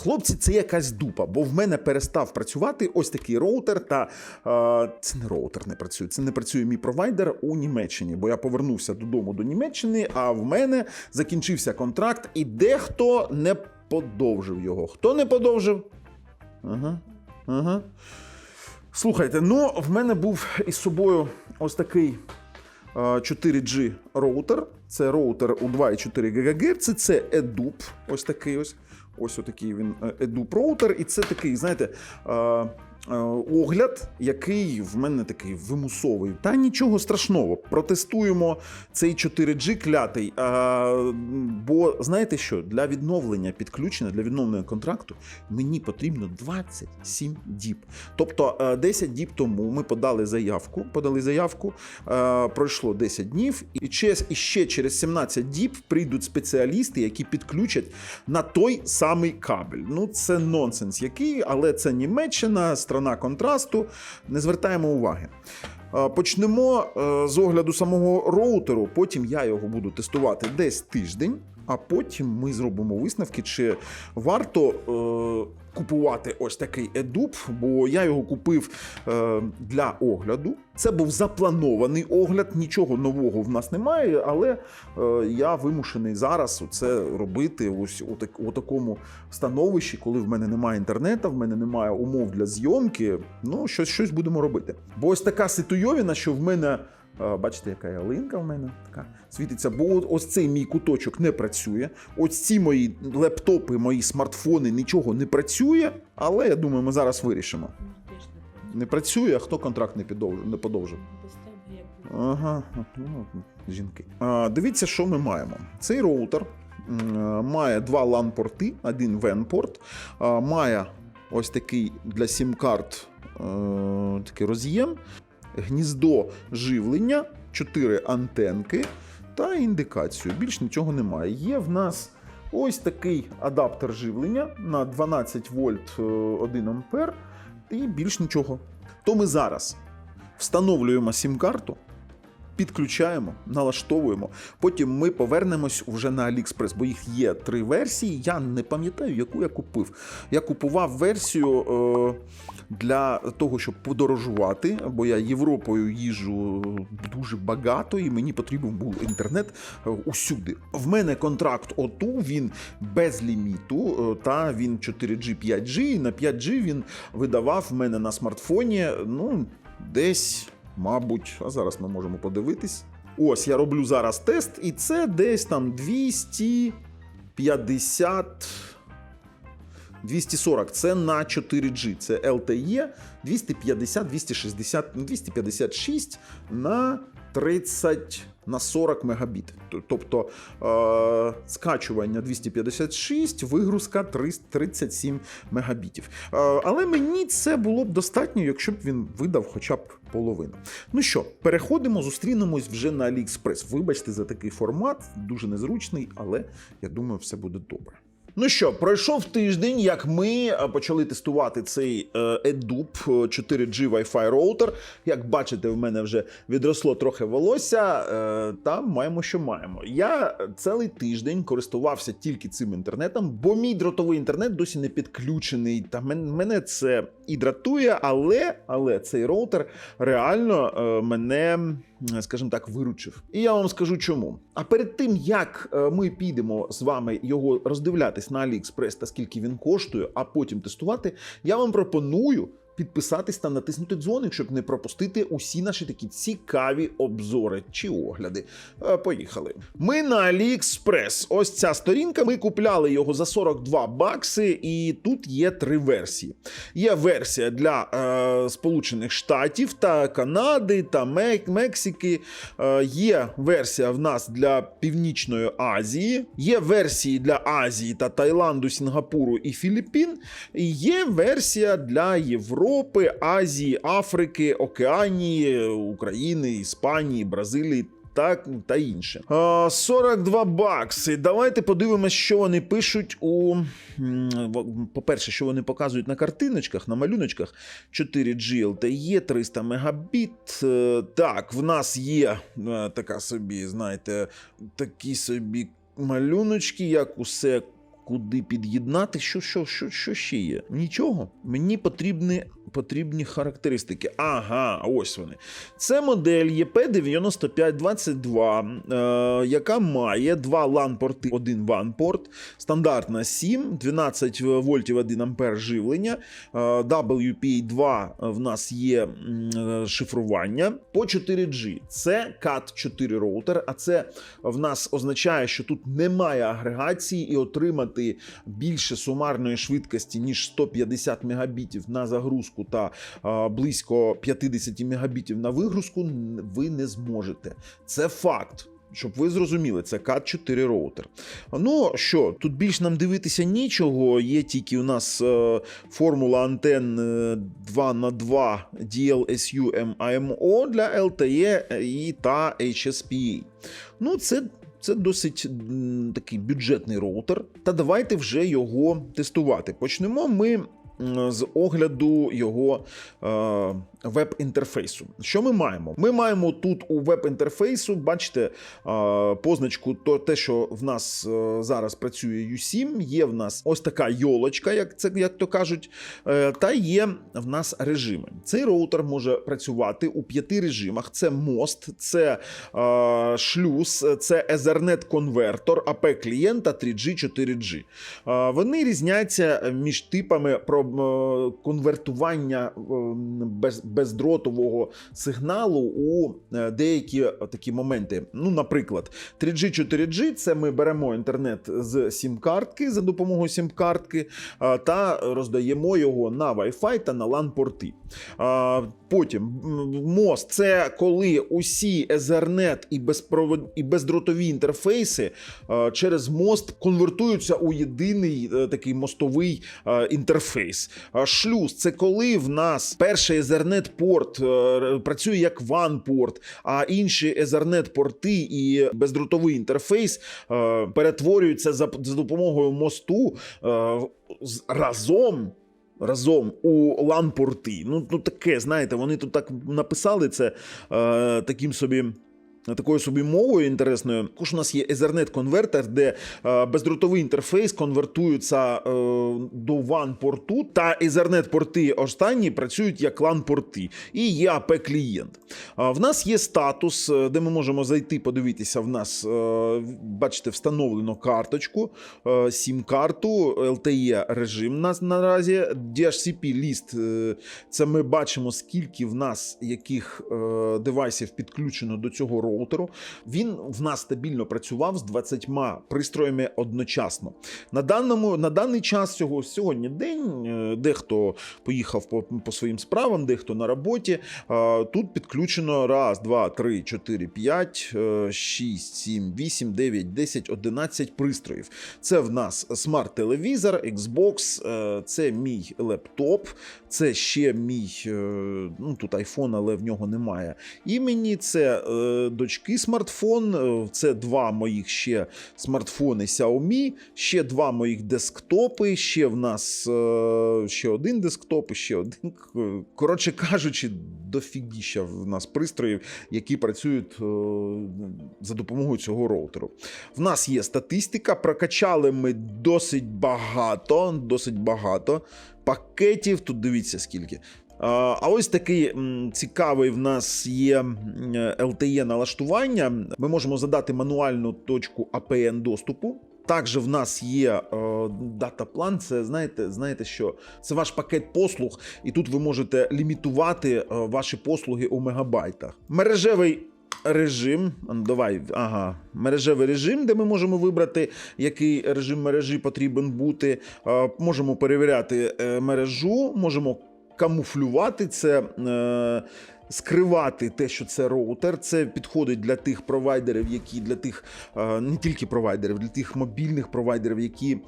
Хлопці, це якась дупа, бо в мене перестав працювати ось такий роутер. Та е, це не роутер не працює. Це не працює мій провайдер у Німеччині, бо я повернувся додому до Німеччини, а в мене закінчився контракт, і дехто не подовжив його. Хто не подовжив? Ага. Ага. Слухайте, ну в мене був із собою ось такий 4G роутер. Це роутер у 2,4 ГГц. Це EDUP, ось такий ось. Ось отакий він е, EDUP роутер. І це такий, знаєте, е, е, огляд, який в мене такий вимусовий. Та нічого страшного. Протестуємо цей 4G клятий. Е, бо знаєте що? Для відновлення підключення, для відновлення контракту мені потрібно 27 діб. Тобто е, 10 діб тому ми подали заявку, подали заявку, е, пройшло 10 днів, і через- і ще через 17 діб прийдуть спеціалісти, які підключать на той самий кабель. Ну це нонсенс який, але це Німеччина, страна контрасту. Не звертаємо уваги. Почнемо е, з огляду самого роутеру. Потім я його буду тестувати десь тиждень, а потім ми зробимо висновки, чи варто е, купувати ось такий едуп, бо я його купив е, для огляду. Це був запланований огляд, нічого нового в нас немає, але е, я вимушений зараз це робити ось у, так, у такому становищі, коли в мене немає інтернету, в мене немає умов для зйомки. Ну, щось, щось будемо робити. Бо ось така ситуйовіна, що в мене. Е, Бачите, яка ялинка в мене така світиться, бо ось цей мій куточок не працює. Ось ці мої лептопи, мої смартфони, нічого не працює, але я думаю, ми зараз вирішимо. Не працює, а хто контракт не підовжив, не подовжив. Ага, ну, жінки. Дивіться, що ми маємо. Цей роутер має два LAN-порти, один WAN-порт, має ось такий для сім-карт е, такий роз'єм, гніздо живлення, 4 антенки та індикацію. Більш нічого немає. Є в нас ось такий адаптер живлення на 12 вольт е, 1 ампер, і більш нічого. То ми зараз встановлюємо сім-карту, підключаємо, налаштовуємо. Потім ми повернемось вже на AliExpress, бо їх є три версії. Я не пам'ятаю, яку я купив. Я купував версію е, для того, щоб подорожувати, бо я Європою їжджу дуже багато, і мені потрібен був інтернет е, усюди. В мене контракт ОТУ, він без ліміту, е, та він 4G, 5G, і на 5G він видавав в мене на смартфоні, ну, десь, мабуть, а зараз ми можемо подивитись. Ось я роблю зараз тест, і це десь там 250. 240 це на 4G, це LTE 250, 260, ну, 256 на 30 на 40 мегабіт. Тобто е, скачування 256, вигрузка 300 37 мегабітів. Е, але мені це було б достатньо, якщо б він видав хоча б половину. Ну що, переходимо, зустрінемось вже на AliExpress. Вибачте за такий формат, дуже незручний, але я думаю, все буде добре. Ну що, пройшов тиждень, як ми е, почали тестувати цей е, EDUP 4G Wi-Fi роутер. Як бачите, в мене вже відросло трохи волосся, е, та маємо, що маємо. Я цілий тиждень користувався тільки цим інтернетом, бо мій дротовий інтернет досі не підключений. Та мене це і дратує, але, але цей роутер реально е, мене, скажімо так, виручив. І я вам скажу чому. А перед тим як е, ми підемо з вами його роздивлятись на AliExpress та скільки він коштує, а потім тестувати, я вам пропоную. Підписатись та натиснути дзвоник, щоб не пропустити усі наші такі цікаві обзори чи огляди. Е, Поїхали. Ми на AliExpress. Ось ця сторінка. Ми купляли його за 42 бакси, і тут є три версії. Є версія для е, Сполучених Штатів та Канади та Мек- Мексики. Е, є версія в нас для Північної Азії, є версії для Азії та Таїланду, Сінгапуру і Філіппін. І є версія для Європи, Азії, Африки, Океанії, України, Іспанії, Бразилії. Так та інше. 42 бакси. Давайте подивимось, що вони пишуть у по-перше, що вони показують на картиночках, на малюночках. 4G LTE, 300 мегабіт. Е, Так, в нас є е, така собі, знаєте, такі собі малюночки, як усе куди під'єднати. Що, що, що, що ще є? Нічого. Мені потрібні, потрібні характеристики. Ага, ось вони. Це модель EP9522, е, яка має два LAN-порти, один WAN-порт, стандартна 7, 12 вольтів 1 ампер живлення. е, WPA2 в нас є е, шифрування по 4G. Це CAT4 роутер, а це в нас означає, що тут немає агрегації, і отримати більше сумарної швидкості, ніж 150 мегабітів на загрузку та близько 50 мегабітів на вигрузку, ви не зможете. Це факт. Щоб ви зрозуміли, це CAT4 роутер. Ну що, тут більш нам дивитися нічого. Є тільки у нас е, формула антенн е, 2 на 2 DLSU MIMO для LTE і та HSPA. Ну, це, це досить такий бюджетний роутер. Та давайте вже його тестувати. Почнемо ми з огляду його е, веб-інтерфейсу. Що ми маємо? Ми маємо тут у веб-інтерфейсу, бачите, е, позначку, то те, що в нас е, зараз працює U7, є в нас ось така йолочка, як це як то кажуть, е, та є в нас режими. Цей роутер може працювати у п'яти режимах: це мост, це е, шлюз, це Ethernet конвертор, ap клієнт та 3G, 4G. Е, Вони різняться між типами про конвертування е, без, бездротового сигналу у е, деякі такі моменти. Ну, наприклад, 3G, 4G це ми беремо інтернет з сім-картки за допомогою сім-картки е, та роздаємо його на Wi-Fi та на LAN-порти. Потім мост це коли усі Ethernet і безпровод... і бездротові інтерфейси е, через мост конвертуються у єдиний е, такий мостовий е, інтерфейс. А Шлюз це коли в нас перший Ethernet порт е, працює як WAN-порт, а інші Ethernet порти і бездротовий інтерфейс е, перетворюються за, допомогою мосту е, разом разом у лан-порти. Ну, ну таке, знаєте, вони тут так написали це е, таким собі. Такою собі мовою інтересною. Також у нас є Ethernet конвертер, де е, бездротовий інтерфейс конвертується е, до WAN-порту, та Ethernet порти останні працюють як LAN-порти. І є AP клієнт. В нас є статус, е, де ми можемо зайти, подивитися. В нас, бачите, встановлено карточку, е, сім-карту, LTE режим нас наразі. DHCP ліст. Це ми бачимо, скільки в нас яких девайсів підключено до цього роутеру. Він в нас стабільно працював з 20 пристроями одночасно. На даному на даний час цього сьогодні день. е, Дехто поїхав по, по своїм справам, дехто на роботі. Тут підключено раз, два, три, чотири, п'ять, е, шість, сім, вісім, дев'ять, десять, одинадцять пристроїв. Це в нас смарт-телевізор, Xbox, е, це мій лептоп, це ще мій ну тут iPhone, але в нього немає імені. Це дочки смартфон, е, це два моїх ще смартфони Xiaomi, ще два моїх десктопи, ще в нас е, ще один десктоп, ще один. Коротше кажучи, дофігіща в нас пристроїв, які працюють е, за допомогою цього роутеру. В нас є статистика, прокачали ми досить багато, досить багато пакетів. Тут дивіться скільки. А ось такий цікавий в нас є LTE налаштування. Ми можемо задати мануальну точку APN доступу. Також в нас є е, дата-план. Це знаєте, знаєте, що це ваш пакет послуг, і тут ви можете лімітувати е, ваші послуги у мегабайтах. Мережевий режим. Ну, Давай, ага, мережевий режим, де ми можемо вибрати, який режим мережі потрібен бути. Е, Можемо перевіряти е, мережу, можемо камуфлювати це. е, Скривати те, що це роутер, це підходить для тих провайдерів, які для тих е, не тільки провайдерів, для тих мобільних провайдерів, які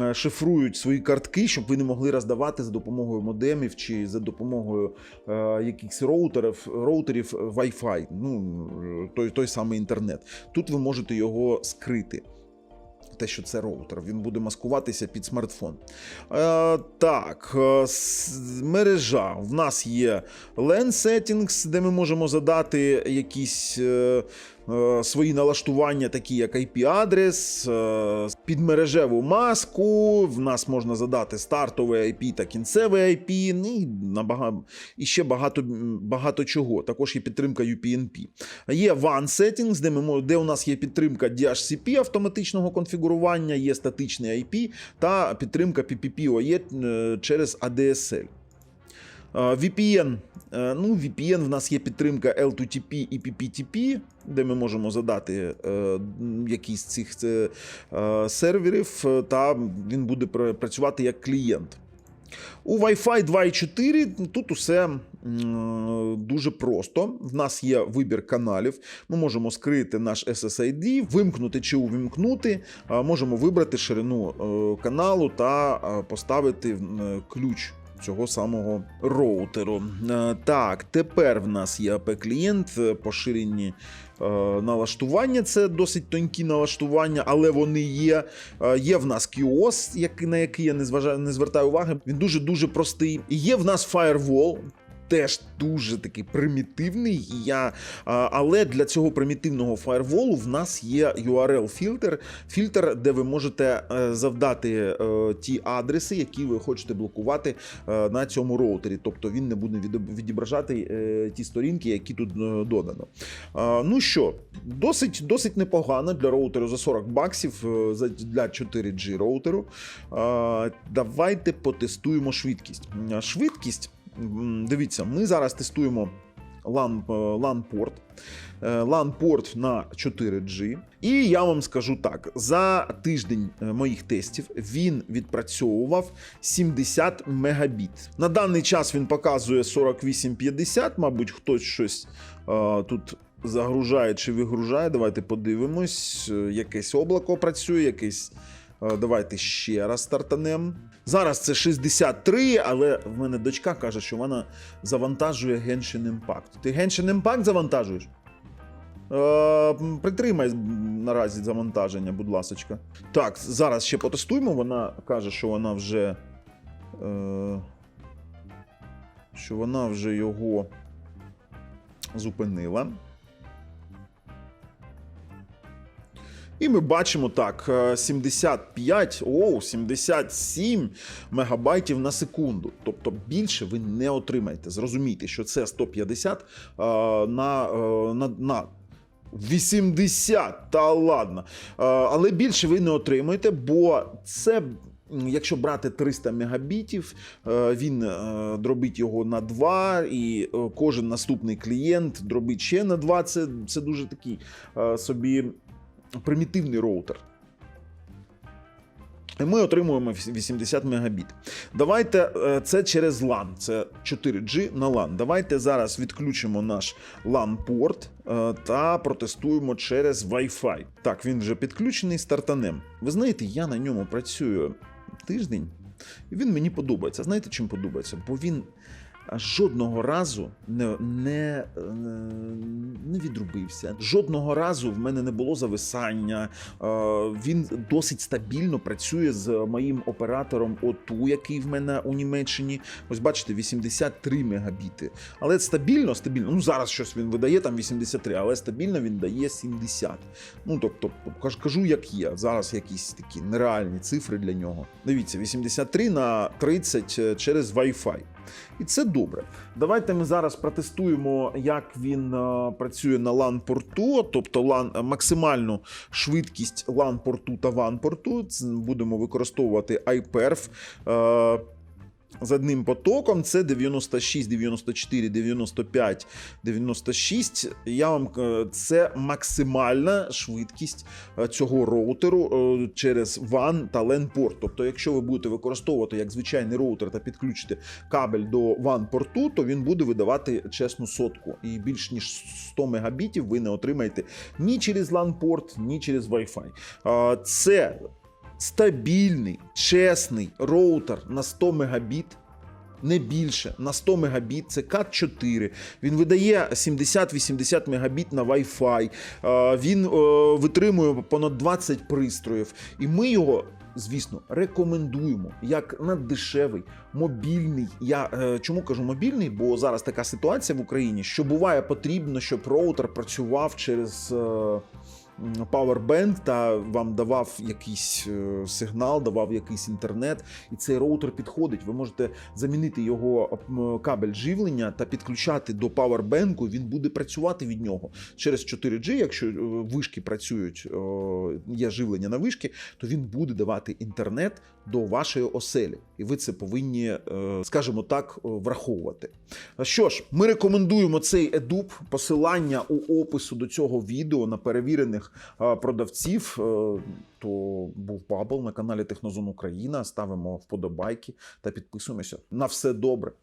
е, шифрують свої картки, щоб ви не могли роздавати за допомогою модемів чи за допомогою е, якихось роутерів, роутерів Wi-Fi, ну той, той самий інтернет. Тут ви можете його скрити. Те, що це роутер, він буде маскуватися під смартфон. Е, так, е, мережа. В нас є LAN settings, де ми можемо задати якісь е, свої налаштування, такі як IP-адрес, е, підмережеву маску. В нас можна задати стартовий IP та кінцевий IP, ну, і, набага... і ще багато, багато чого. Також є підтримка UPnP. Є WAN Settings, де, ми, де у нас є підтримка DHCP автоматичного конфігурування, є статичний IP та підтримка PPPoE е, через ADSL. VPN. Е, Ну, VPN в нас є підтримка L2TP і PPTP, де ми можемо задати е, якийсь з цих е, серверів, та він буде працювати як клієнт. У Wi-Fi 2.4 тут усе дуже просто. В нас є вибір каналів. Ми можемо скрити наш SSID, вимкнути чи увімкнути. Можемо вибрати ширину каналу та поставити ключ. Цього самого роутеру. Е, Так, тепер в нас є AP-клієнт, е, поширені е, налаштування. Це досить тонкі налаштування, але вони є. Є в нас QoS, на який я не, зважаю, не звертаю уваги. Він дуже дуже простий. Є в нас Firewall. Теж дуже такий примітивний. Я, але для цього примітивного фаєрволу в нас є URL-фільтр, фільтр, де ви можете е, завдати е, ті адреси, які ви хочете блокувати е, на цьому роутері. Тобто він не буде відображати ті сторінки, які тут додано. Ну що, досить, досить непогано для роутеру за 40 баксів для 4G роутеру. Давайте потестуємо швидкість. Швидкість, дивіться, ми зараз тестуємо LAN, е, LAN-порт. Е, LAN-порт на 4G. І я вам скажу так: за тиждень е, моїх тестів він відпрацьовував 70 мегабіт. На даний час він показує 48-50, мабуть, хтось щось е, тут. Загружає чи вигружає. Давайте подивимось. Якесь облако працює, якесь. Е, Давайте ще раз стартанем. Зараз це 63, але в мене дочка каже, що вона завантажує Genshin Impact. Ти Genshin Impact завантажуєш? Е, притримай наразі завантаження, будь ласочка. Так, зараз ще потестуємо. Вона каже, що вона вже. Е, що вона вже його зупинила. І ми бачимо так: е, 75, оу, 77 мегабайтів на секунду. Тобто більше ви не отримаєте. Зрозумійте, що це 150 е, на, е, на, на 80, та ладно. Е, Але більше ви не отримаєте, бо це. Якщо брати 300 мегабітів, е, він е, дробить його на 2, і е, кожен наступний клієнт дробить ще на 2. Це, це дуже такий е, собі примітивний роутер. І ми отримуємо 80 мегабіт. Давайте е, це через LAN, це 4G на LAN. Давайте зараз відключимо наш LAN-порт е, та протестуємо через Wi-Fi. Так, він вже підключений стартанем. Ви знаєте, я на ньому працюю тиждень, і він мені подобається. Знаєте, чим подобається? Бо він жодного разу не, не, е, не відрубився. Жодного разу в мене не було зависання. Е, Він досить стабільно працює з моїм оператором ОТУ, який в мене у Німеччині. Ось бачите, 83 мегабіти. Але стабільно, стабільно. Ну зараз щось він видає там 83, але стабільно він дає 70. Ну тобто, каж- кажу, як є. Зараз якісь такі нереальні цифри для нього. Дивіться, 83 на 30 через Wi-Fi. І це добре. Давайте ми зараз протестуємо, як він е, працює на LAN-порту, тобто LAN, максимальну швидкість LAN-порту та WAN-порту. Будемо використовувати iPerf. З одним потоком це 96, 94, 95, 96. Я вам е, це максимальна швидкість е, цього роутеру е, через WAN та LAN порт. Тобто, якщо ви будете використовувати як звичайний роутер та підключити кабель до WAN порту, то він буде видавати чесну сотку. І більш ніж 100 мегабітів ви не отримаєте ні через LAN порт, ні через Wi-Fi. Це стабільний, чесний роутер на 100 мегабіт. Не більше на 100 мегабіт, це cat 4 Він видає 70-80 мегабіт на Wi-Fi. Е, Він е, витримує понад 20 пристроїв. І ми його звісно, рекомендуємо як наддешевий мобільний. Я е, чому кажу мобільний? Бо зараз така ситуація в Україні, що буває потрібно, щоб роутер працював через. Powerbank та вам давав якийсь е, сигнал, давав якийсь інтернет, і цей роутер підходить. Ви можете замінити його кабель живлення та підключати до павербенку. Він буде працювати від нього через 4G. Якщо е, вишки працюють, є живлення на вишки, то він буде давати інтернет до вашої оселі, і ви це повинні, е, скажімо так, враховувати. Що ж, ми рекомендуємо цей едуп. Посилання у опису до цього відео на перевірених е, продавців. Е, То був Бабл на каналі Технозон Україна. Ставимо вподобайки та підписуємося. На все добре.